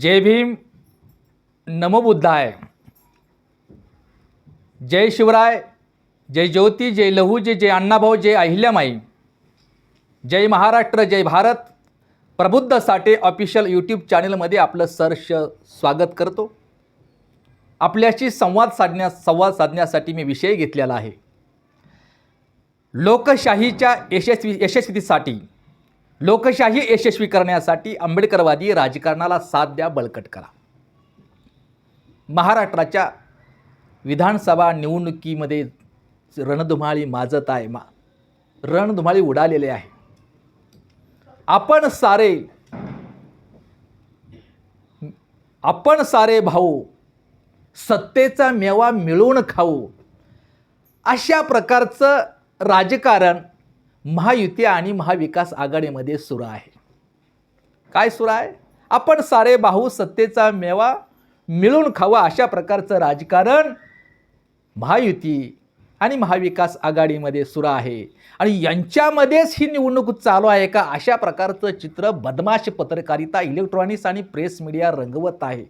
जय भीम नमोबुद्धाय जय शिवराय जय ज्योती जय लहू जय जय अण्णाभाऊ जय अहिल्यामाई. जय महाराष्ट्र जय भारत. प्रबुद्ध साठे official YouTube चॅनलमध्ये आपलं सर्ष स्वागत करतो. आपल्याशी संवाद साधण्यास संवाद साधण्यासाठी मी विषय घेतलेला आहे. लोकशाहीच्या यशस्वी यशस्वीसाठी लोकशाही यशस्वी करण्यासाठी आंबेडकरवादी राजकारणाला साथ द्या बळकट करा. महाराष्ट्राच्या विधानसभा निवडणुकीमध्ये रणधुमाळी माजत आहे मा. रणधुमाळी उडालेले आहे. आपण सारे आपण सारे भाऊ सत्तेचा मेवा मिळवून खाऊ. अशा प्रकारचं राजकारण महायुती आणि महाविकास आघाडीमध्ये सुरू आहे. काय सुरू आहे? आपण सारे भाऊ सत्तेचा मेवा मिळून खावा अशा प्रकारचं राजकारण महायुती आणि महाविकास आघाडीमध्ये सुरू आहे. आणि यांच्यामध्येच ही निवडणूक चालू आहे का अशा प्रकारचं चित्र बदमाश पत्रकारिता इलेक्ट्रॉनिक्स आणि प्रेस मीडिया रंगवत आहे.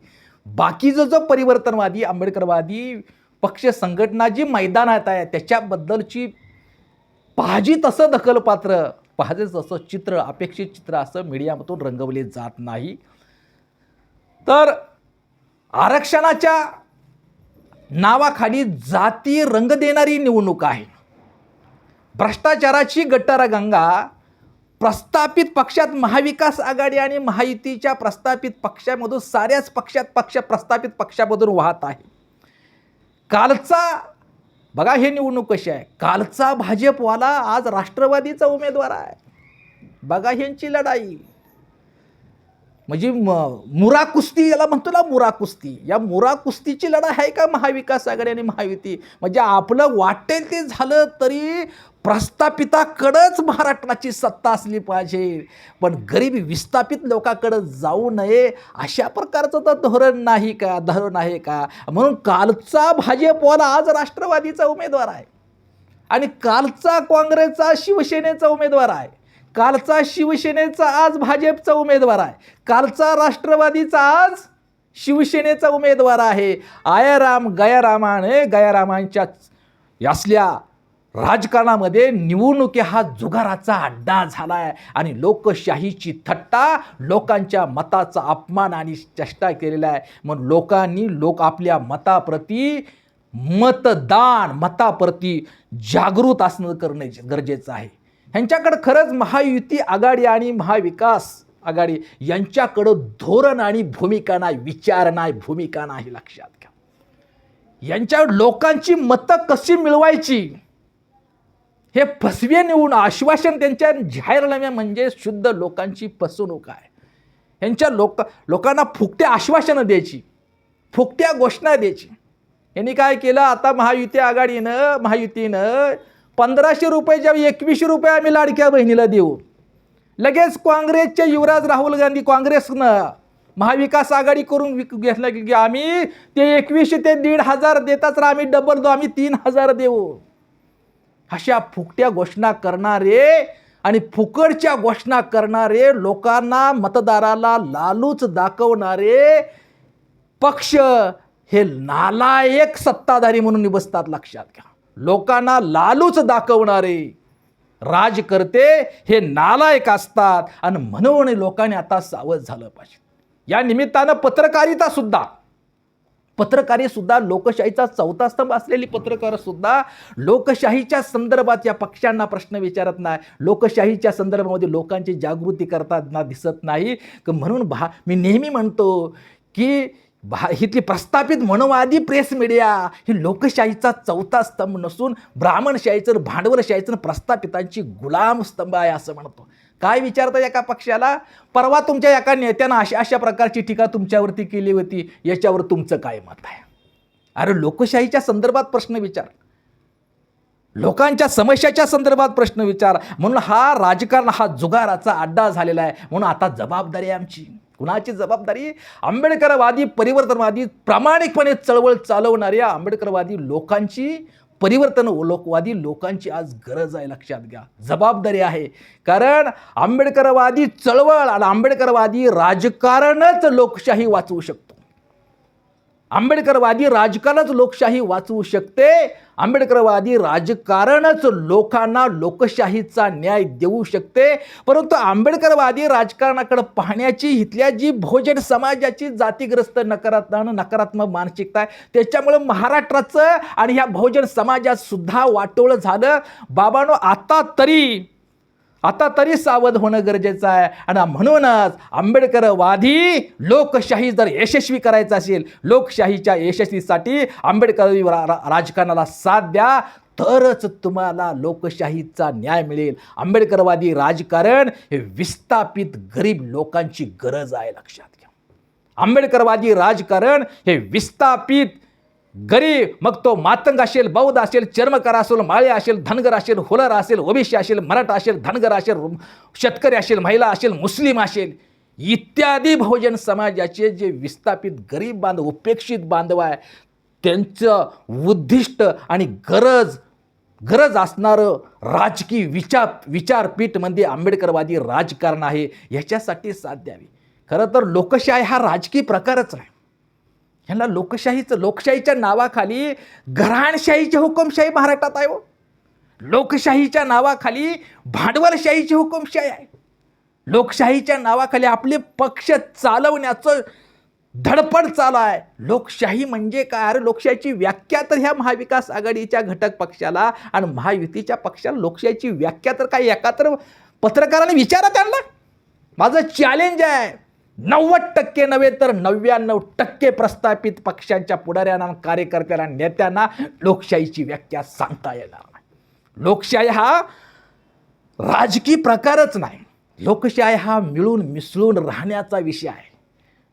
बाकीचं जो परिवर्तनवादी आंबेडकरवादी पक्ष संघटना जी मैदानात आहे त्याच्याबद्दलची पाहिजे तसं दखलपात्र. पाहिजे तसं चित्र अपेक्षित चित्र असं मीडियामधून रंगवले जात नाही. तर आरक्षणाच्या नावाखाली जाती रंग देणारी निवडणूक आहे. भ्रष्टाचाराची गंगा प्रस्थापित पक्षात महाविकास आघाडी आणि महायुतीच्या प्रस्थापित पक्षामधून साऱ्याच पक्षात पक्ष प्रस्थापित पक्षामधून वाहत आहे. कालचा बघा हे निवडणूक कशी आहे. कालचा भाजपवाला आज राष्ट्रवादीचा उमेदवार आहे. बघा ह्यांची लढाई. म्हणजे म मुरा कुस्ती याला म्हणतो ना मुरा कुस्ती या मुरा कुस्तीची लढाई आहे का महाविकास आघाडी आणि महायुती? म्हणजे आपलं वाटेल ते झालं तरी प्रस्थापिताकडंच महाराष्ट्राची सत्ता असली पाहिजे. पण गरीब विस्थापित लोकांकडं जाऊ नये अशा प्रकारचं तर धोरण नाही का? धोरण आहे का? म्हणून कालचा भाजपवाला आज राष्ट्रवादीचा उमेदवार आहे. आणि कालचा काँग्रेसचा शिवसेनेचा उमेदवार आहे. कालचा शिवसेनेचा आज भाजपचा उमेदवार आहे. कालचा राष्ट्रवादीचा आज शिवसेनेचा उमेदवार आहे. आयाराम गयारामाने गयारामांच्या असल्या राजकारणामध्ये निवडणुकी हा जुगाराचा अड्डा झाला आहे आणि लोकशाहीची थट्टा लोकांच्या मताचा अपमान आणि चेष्टा केलेला आहे. मग लोकांनी लोक आपल्या मताप्रती मतदान मताप्रती जागृत असणं करणे गरजेचं आहे. ह्यांच्याकडं खरंच महायुती आघाडी आणि महाविकास आघाडी यांच्याकडं धोरण आणि भूमिका नाही विचार नाही भूमिका नाही लक्षात घ्या. यांच्या लोकांची मतं कशी मिळवायची? हे फसवे नेऊन आश्वासन त्यांच्या जाहीरनाम्या म्हणजे शुद्ध लोकांची फसवणूक आहे. यांच्या लोक लोकांना फुकट्या आश्वासनं द्यायची फुकट्या घोषणा द्यायची. यांनी काय केलं? आता महायुती आघाडीनं महायुतीनं पंधराशे रुपयाच्या एकवीसशे रुपये आम्ही लाडक्या बहिणीला देऊ. लगेच काँग्रेसचे युवराज राहुल गांधी काँग्रेसनं महाविकास आघाडी करून विक घेतलं की आम्ही ते एकवीसशे ते दीड हजार देताच आम्ही डबल दो आम्ही तीन हजार देऊ. अशा फुकट्या घोषणा करणारे आणि फुकटच्या घोषणा करणारे लोकांना मतदाराला लालूच दाखवणारे पक्ष हे नालायक सत्ताधारी म्हणून बसतात लक्षात घ्या. लोकांना लालूच दाखवणारे राजकर्ते हे नालायक असतात. आणि म्हणून लोकांनी आता सावध झालं पाहिजे. या निमित्तानं पत्रकारिता सुद्धा पत्रकारी सुद्धा लोकशाहीचा चौथा स्तंभ असलेली पत्रकार सुद्धा लोकशाहीच्या संदर्भात या पक्षांना प्रश्न विचारत नाही. लोकशाहीच्या संदर्भामध्ये लोकांची जागृती करताना दिसत नाही. क म्हणून भा मी नेहमी म्हणतो की भा इथली प्रस्थापित मनोवादी प्रेस मीडिया ही लोकशाहीचा चौथा स्तंभ नसून ब्राह्मणशाहीचं भांडवलशाहीचं प्रस्थापितांची गुलाम स्तंभ आहे असं म्हणतो. काय विचारता एका पक्षाला? परवा तुमच्या एका नेत्यानं अशा अशा प्रकारची टीका तुमच्यावरती केली होती. याच्यावर तुमचं काय मत आहे? अरे लोकशाहीच्या संदर्भात प्रश्न विचार. लोकांच्या समस्याच्या संदर्भात प्रश्न विचार. म्हणून हा राजकारण हा जुगाराचा अड्डा झालेला आहे. म्हणून आता जबाबदारी आमची. कुणाची जबाबदारी? आंबेडकरवादी परिवर्तनवादी प्रामाणिकपणे चळवळ चालवणाऱ्या आंबेडकरवादी लोकांची परिवर्तन लोकवादी लोकांची आज गरज आहे लक्षात घ्या. जबाबदारी आहे. कारण आंबेडकरवादी चळवळ आणि आंबेडकरवादी राजकारणच लोकशाही वाचवू शकतो. आंबेडकरवादी राजकारणच लोकशाही वाचवू शकते. आंबेडकरवादी राजकारणच लोकांना लोकशाहीचा न्याय देऊ शकते. परंतु आंबेडकरवादी राजकारणाकडे पाहण्याची इथल्या जी भोजन समाजाची जातीग्रस्त नकारात्मक नकारात्मक मानसिकता आहे त्याच्यामुळे महाराष्ट्राचं आणि ह्या बहुजन समाजात सुद्धा वाटोळं झालं. बाबानो आता तरी आता तरी सावध होणं गरजेचं आहे. आणि म्हणूनच आंबेडकरवादी लोकशाही जर यशस्वी करायचं असेल लोकशाहीच्या यशस्वीसाठी आंबेडकर रा- रा- राजकारणाला साथ द्या तरच तुम्हाला लोकशाहीचा न्याय मिळेल. आंबेडकरवादी राजकारण हे विस्थापित गरीब लोकांची गरज आहे लक्षात घ्या. आंबेडकरवादी राजकारण हे विस्थापित गरीब मग तो मातंग असेल बौद्ध असेल चर्मकार असेल माळे असेल धनगर असेल होलर असेल ओबीसी असेल मराठा असेल धनगर असेल शेतकरी असेल महिला असेल मुस्लिम असेल इत्यादी बहुजन समाजाचे जे विस्थापित गरीब बांधव उपेक्षित बांधव आहे त्यांचं उद्दिष्ट आणि गरज गरज असणारं राजकीय विचार विचारपीठ म्हणजे आंबेडकरवादी राजकारण आहे ह्याच्यासाठी साथ द्यावी. खरं तर लोकशाही हा राजकीय प्रकारच नाही ह्यांना लोकशाहीचं लोकशाहीच्या नावाखाली घराणशाहीची हुकुमशाही महाराष्ट्रात आहे हो. लोकशाहीच्या नावाखाली भांडवलशाहीची हुकुमशाही आहे. लोकशाहीच्या नावाखाली आपले पक्ष चालवण्याचं धडपड चालू आहे. लोकशाही म्हणजे काय? अरे लोकशाहीची व्याख्या तर ह्या महाविकास आघाडीच्या घटक पक्षाला आणि महायुतीच्या पक्षाला लोकशाहीची व्याख्या तर काय? एका तर पत्रकाराने विचारा त्यांना. माझं चॅलेंज आहे. नव्वद टक्के नव्हे तर नव्याण्णव टक्के प्रस्थापित पक्षांच्या पुढाऱ्यांना कार्यकर्त्यांना नेत्यांना लोकशाहीची व्याख्या सांगता येणार नाही. लोकशाही हा राजकीय प्रकारच नाही. लोकशाही हा मिळून मिसळून राहण्याचा विषय आहे.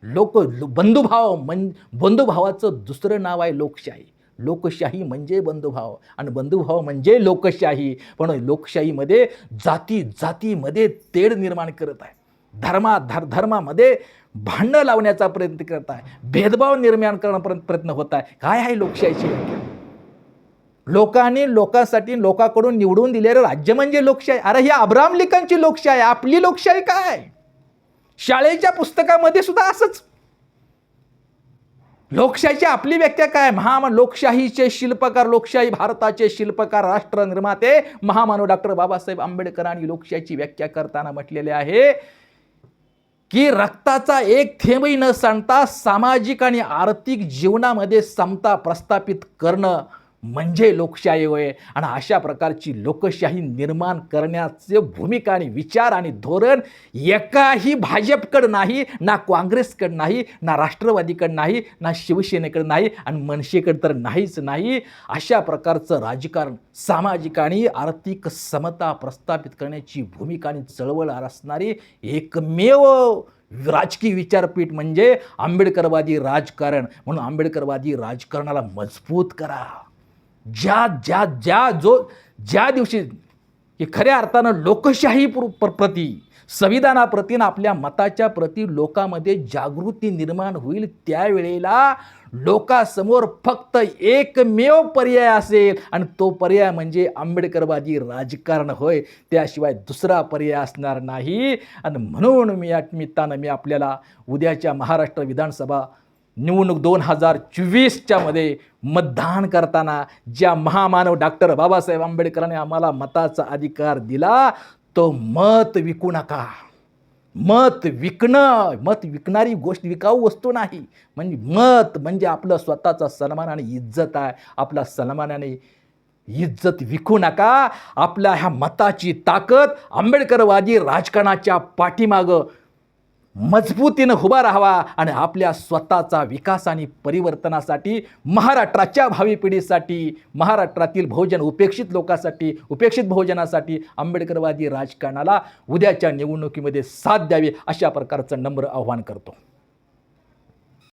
लोक बंधुभाव म्हण बंधुभावाचं दुसरं नाव आहे लोकशाही. लोकशाही म्हणजे बंधुभाव आणि बंधुभाव म्हणजे लोकशाही. पण लोकशाहीमध्ये जाती जातीमध्ये तेढ निर्माण करत आहे. धर्मा धर धर्मामध्ये भांडणं लावण्याचा प्रयत्न करत आहे. भेदभाव निर्माण करण्यापर्यंत प्रयत्न होत आहे. काय आहे लोकशाहीची लोकांनी लोकांसाठी लोकांकडून निवडून दिलेलं राज्य म्हणजे लोकशाही. अरे ही अब्राम लिंकनची लोकशाही. आपली लोकशाही काय? शाळेच्या पुस्तकामध्ये सुद्धा असंच. लोकशाहीची आपली व्याख्या काय? महा लोकशाहीचे शिल्पकार लोकशाही भारताचे शिल्पकार राष्ट्र निर्माते महामानव डॉक्टर बाबासाहेब आंबेडकरांनी लोकशाहीची व्याख्या करताना म्हटलेले आहे की रक्ताचा एक थेंबही न सांडता सामाजिक आणि आर्थिक जीवनामध्ये समता प्रस्थापित करणं म्हणजे लोकशाही होय. आणि अशा प्रकारची लोकशाही निर्माण करण्याचे भूमिका आणि विचार आणि धोरण एकाही भाजपकडं नाही ना काँग्रेसकडं नाही ना राष्ट्रवादीकडं नाही ना शिवसेनेकडं नाही आणि मनसेकडं तर नाहीच नाही. अशा प्रकारचं राजकारण सामाजिक आणि आर्थिक समता प्रस्थापित करण्याची भूमिका आणि चळवळ असणारी एकमेव राजकीय विचारपीठ म्हणजे आंबेडकरवादी राजकारण. म्हणून आंबेडकरवादी राजकारणाला मजबूत करा. ज्या ज्या ज्या जो ज्या दिवशी की खऱ्या अर्थानं लोकशाही प्र- प्र- प्रती संविधानाप्रती आणि आपल्या मताच्या प्रती लोकामध्ये जागृती निर्माण होईल त्यावेळेला लोकासमोर फक्त एकमेव पर्याय असेल आणि तो पर्याय म्हणजे आंबेडकरवादी राजकारण होय. त्याशिवाय दुसरा पर्याय असणार नाही. आणि म्हणून मी या निमित्तानं मी आपल्याला उद्याच्या महाराष्ट्र विधानसभा निवडणूक दोन हजार चोवीसच्या मध्ये मतदान करताना ज्या महामानव डॉक्टर बाबासाहेब आंबेडकरांनी आम्हाला मताचा अधिकार दिला तो मत विकू नका. मत विकणं मत विकणारी गोष्ट विकाऊ वस्तू नाही. म्हणजे मत म्हणजे आपलं स्वतःचा सन्मान आणि इज्जत आहे. आपला सन्मानाने इज्जत विकू नका. आपल्या ह्या मताची ताकद आंबेडकरवादी राजकारणाच्या पाठीमागं मजबूतीनं उभा राहावा आणि आपल्या स्वतःचा विकास आणि परिवर्तनासाठी महाराष्ट्राच्या भावी पिढीसाठी महाराष्ट्रातील बहुजन उपेक्षित लोकांसाठी उपेक्षित बहुजनासाठी आंबेडकरवादी राजकारणाला उद्याच्या निवडणुकीमध्ये साथ द्यावी अशा प्रकारचं नम्र आव्हान करतो.